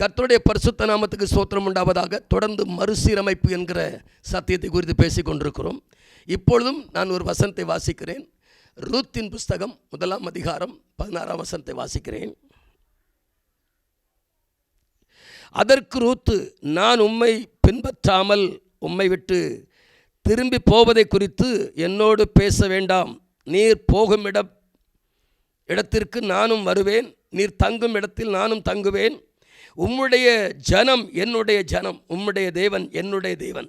கர்த்தருடைய பரிசுத்த நாமத்துக்கு சோத்திரம் உண்டாவதாக தொடர்ந்து மறுசீரமைப்பு என்கிற சத்தியத்தை குறித்து பேசிக் கொண்டிருக்கிறோம் இப்பொழுதும் நான் ஒரு வசனத்தை வாசிக்கிறேன். ரூத்தின் புஸ்தகம் முதலாம் அதிகாரம் பதினாறாம் வசனத்தை வாசிக்கிறேன். அதற்கு ரூத்து நான் உம்மை பின்பற்றாமல் உம்மை விட்டு திரும்பி போவதை குறித்து என்னோடு பேச வேண்டாம். நீர் போகும் இடம் இடத்திற்கு நானும் வருவேன். நீர் தங்கும் இடத்தில் நானும் தங்குவேன். உம்முடைய ஜனம் என்னுடைய ஜனம் உம்முடைய தேவன் என்னுடைய தேவன்.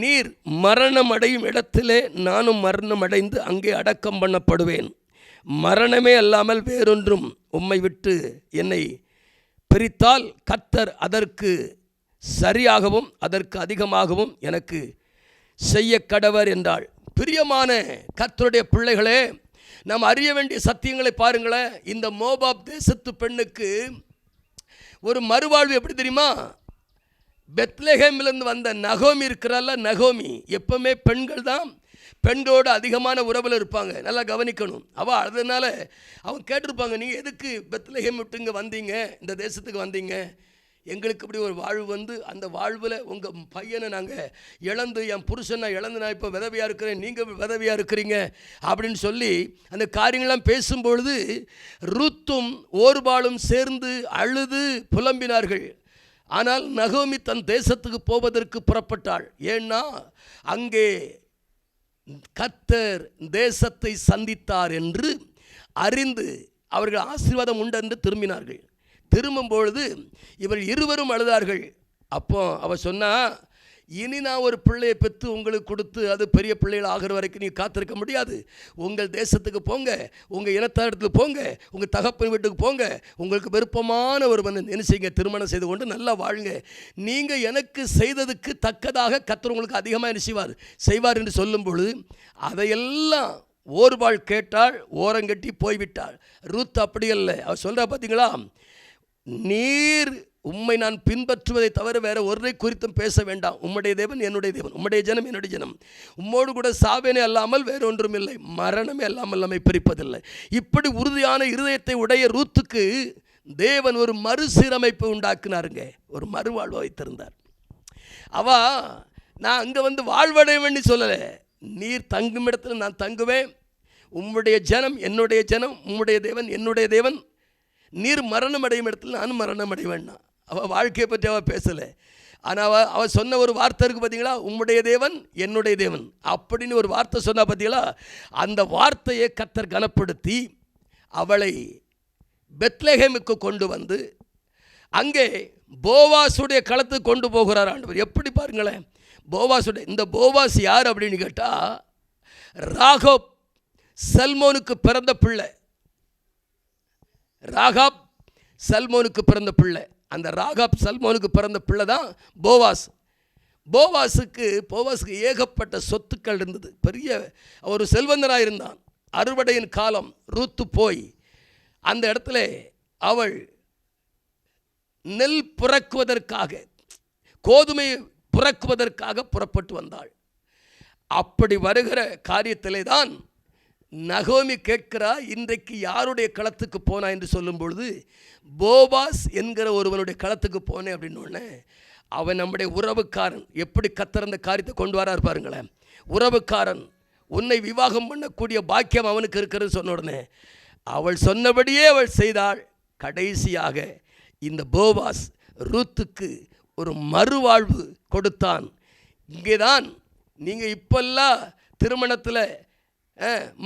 நீர் மரணம் அடையும் இடத்திலே நானும் மரணம் அடைந்து அங்கே அடக்கம் பண்ணப்படுவேன். மரணமே அல்லாமல் வேறொன்றும் உம்மை விட்டு என்னை பிரித்தால் கத்தர் அதற்கு சரியாகவும் அதற்கு அதிகமாகவும் எனக்கு செய்ய கடவர் என்றாள். பிரியமான கத்தருடைய பிள்ளைகளே நாம் அறிய வேண்டிய சத்தியங்களை பாருங்களேன். இந்த மோபாப் தேசத்து பெண்ணுக்கு ஒரு மறுவாழ்வு எப்படி தெரியுமா? பெத்லஹேமிலிருந்து வந்த நகோமி இருக்கிறால நகோமி. எப்பவுமே பெண்கள் தான். பெண்களோட அதிகமான உறவில் இருப்பாங்க. நல்லா கவனிக்கணும். அவள் அதனால் அவங்க கேட்டிருப்பாங்க நீங்கள் எதுக்கு பெத்லஹேம் விட்டு இங்கே வந்தீங்க? இந்த தேசத்துக்கு வந்தீங்க? எங்களுக்கு இப்படி ஒரு வாழ்வு வந்து அந்த வாழ்வில் உங்கள் பையனை நாங்கள் இழந்து என் புருஷன் நான் இழந்து நான் இப்போ விதவியாக இருக்கிறேன் நீங்கள் விதவியாக இருக்கிறீங்க அப்படின்னு சொல்லி அந்த காரியங்கள்லாம் பேசும்பொழுது ருத்தும் ஓர்பாலும் சேர்ந்து அழுது புலம்பினார்கள். ஆனால் நகோமி தன் தேசத்துக்கு போவதற்கு புறப்பட்டாள். ஏன்னா அங்கே கத்தர் தேசத்தை சந்தித்தார் என்று அறிந்து அவர்கள் ஆசீர்வாதம் உண்டு என்று திரும்பினார்கள். திரும்பும் பொழுது இவர் இருவரும் அழுதார்கள். அப்போ அவ சொன்னா இனி நான் ஒரு பிள்ளையை பெற்று உங்களுக்கு கொடுத்து அது பெரிய பிள்ளைகள் ஆகிற வரைக்கும் நீ காத்திருக்க முடியாது. உங்கள் தேசத்துக்கு போங்க உங்கள் இனத்தாரத்துக்கு போங்க உங்கள் தகப்பன் வீட்டுக்கு போங்க. உங்களுக்கு விருப்பமான ஒரு மன்னன் என்ன செய்யுங்க? திருமணம் செய்து கொண்டு நல்லா வாழுங்க. நீங்கள் எனக்கு செய்ததுக்கு தக்கதாக கத்தர் உங்களுக்கு அதிகமாக என்ன செய்வார்? செய்வார் என்று சொல்லும் பொழுது அதையெல்லாம் ஓர்வாள் கேட்டாள் ஓரங்கட்டி போய்விட்டாள். ரூத் அப்படி அல்ல. அவர் சொல்கிறா பார்த்தீங்களா நீர் உம்மை நான் பின்பற்றுவதை தவிர வேற ஒன்றை குறித்தும் பேச வேண்டாம். உம்முடைய தேவன் என்னுடைய தேவன். உம்முடைய ஜனம் என்னுடைய ஜனம். உம்மோடு கூட சாவேனே அல்லாமல் வேறொன்றும் இல்லை. மரணமே அல்லாமல் நம்மை பிரிப்பதில்லை. இப்படி உறுதியான இருதயத்தை உடைய ரூத்துக்கு தேவன் ஒரு மறுசீரமைப்பு உண்டாக்குனாருங்க. ஒரு மறுவாழ்வை வைத்திருந்தார். அவ நான் அங்கே வந்து வாழ்வடைவேன்னு வேண்டி சொல்லலை. நீர் தங்கும் இடத்துல நான் தங்குவேன். உம்முடைய ஜனம் என்னுடைய ஜனம். உம்முடைய தேவன் என்னுடைய தேவன். நீர் மரணம் அடையும் இடத்துல நான் மரணம் அடைவேன்னா அவள் வாழ்க்கையை பற்றி அவள் பேசலை. ஆனால் அவள் அவள் சொன்ன ஒரு வார்த்தை இருக்குது பார்த்தீங்களா உம்முடைய தேவன் என்னுடைய தேவன். அப்படின்னு ஒரு வார்த்தை சொன்னால் பார்த்தீங்களா அந்த வார்த்தையை கத்தர் கனப்படுத்தி அவளை பெத்லஹேமுக்கு கொண்டு வந்து அங்கே போவாசுடைய களத்துக்கு கொண்டு போகிறார் ஆண்டவர். எப்படி பாருங்களேன்? போவாசுடைய இந்த போவாஸ் யார் அப்படின்னு கேட்டால் ராகவ் சல்மோனுக்கு பிறந்த பிள்ளை. ராகாப் சல்மோனுக்கு பிறந்த பிள்ளை. அந்த ராகாப் சல்மோனுக்கு பிறந்த பிள்ளை தான் போவாஸ். போவாஸுக்கு போவாஸுக்கு ஏகப்பட்ட சொத்துக்கள் இருந்தது. பெரிய ஒரு செல்வந்தராக இருந்தான். அறுவடையின் காலம் ரூத்து போய் அந்த இடத்துல அவள் நெல் புறக்குவதற்காக கோதுமை புறக்குவதற்காக புறப்பட்டு வந்தாள். அப்படி வருகிற காரியத்திலே தான் நகோமி கேட்கிறா இன்றைக்கு யாருடைய களத்துக்கு போனா என்று சொல்லும் பொழுது போபாஸ் என்கிற ஒருவனுடைய களத்துக்கு போனேன் அப்படின்னு அவன் நம்முடைய உறவுக்காரன் எப்படி கத்திறந்த காரியத்தை கொண்டு வரார் பாருங்களேன். உறவுக்காரன் உன்னை விவாகம் பண்ணக்கூடிய பாக்கியம் அவனுக்கு இருக்கிறது சொன்ன உடனே அவள் சொன்னபடியே அவள் செய்தாள். கடைசியாக இந்த போபாஸ் ரூத்துக்கு ஒரு மறுவாழ்வு கொடுத்தான். இங்கே தான் நீங்கள் இப்பெல்லாம் திருமணத்தில்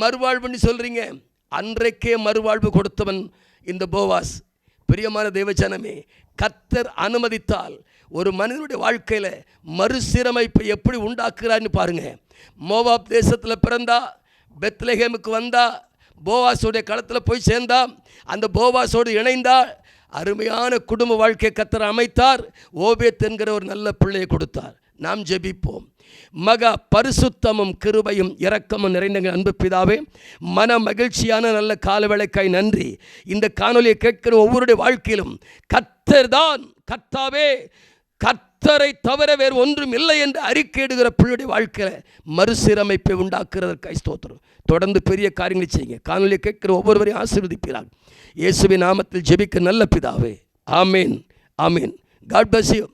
மறுவாழ்வுன்னு சொல்கிறீங்க அன்றைக்கே மறுவாழ்வு கொடுத்தவன் இந்த போவாஸ். பிரியமான தெய்வச்சனமே கத்தர் அனுமதித்தால் ஒரு மனிதனுடைய வாழ்க்கையில் மறுசீரமைப்பை எப்படி உண்டாக்குறான்னு பாருங்கள் மோவாப் தேசத்தில் பிறந்தா பெத்லஹேமுக்கு வந்தா போவாஸோடைய களத்தில் போய் சேர்ந்தா அந்த போவாஸோடு இணைந்தா அருமையான குடும்ப வாழ்க்கை கத்தர் அமைத்தார். ஓபேத் என்கிற ஒரு நல்ல பிள்ளையை கொடுத்தார். நாம் ஜெபிப்போம். மக பரிசுத்தமும் கிருபையும் இரக்கமும் நிறைந்த அன்பு பிதாவே மன மகிழ்ச்சியான நல்ல காலவேளைக்காய் நன்றி. இந்த காணொலியை கேட்கிற ஒவ்வொருடைய வாழ்க்கையிலும் கத்தர் தான் கத்தாவே கத்தரை தவிர வேறு ஒன்றும் இல்லை என்று அறிக்கையிடுகிற பிள்ளையுடைய வாழ்க்கையில் மறுசீரமைப்பை உண்டாக்குறதற்காய் ஸ்தோத்திரம். தொடர்ந்து பெரிய காரியங்களை செய்யுங்க. காணொலியை கேட்கிற ஒவ்வொருவரையும் ஆசீர்வதிப்பீராக. இயேசுவின் நாமத்தில் ஜெபிக்க நல்ல பிதாவே. ஆமேன். ஆமீன். God bless you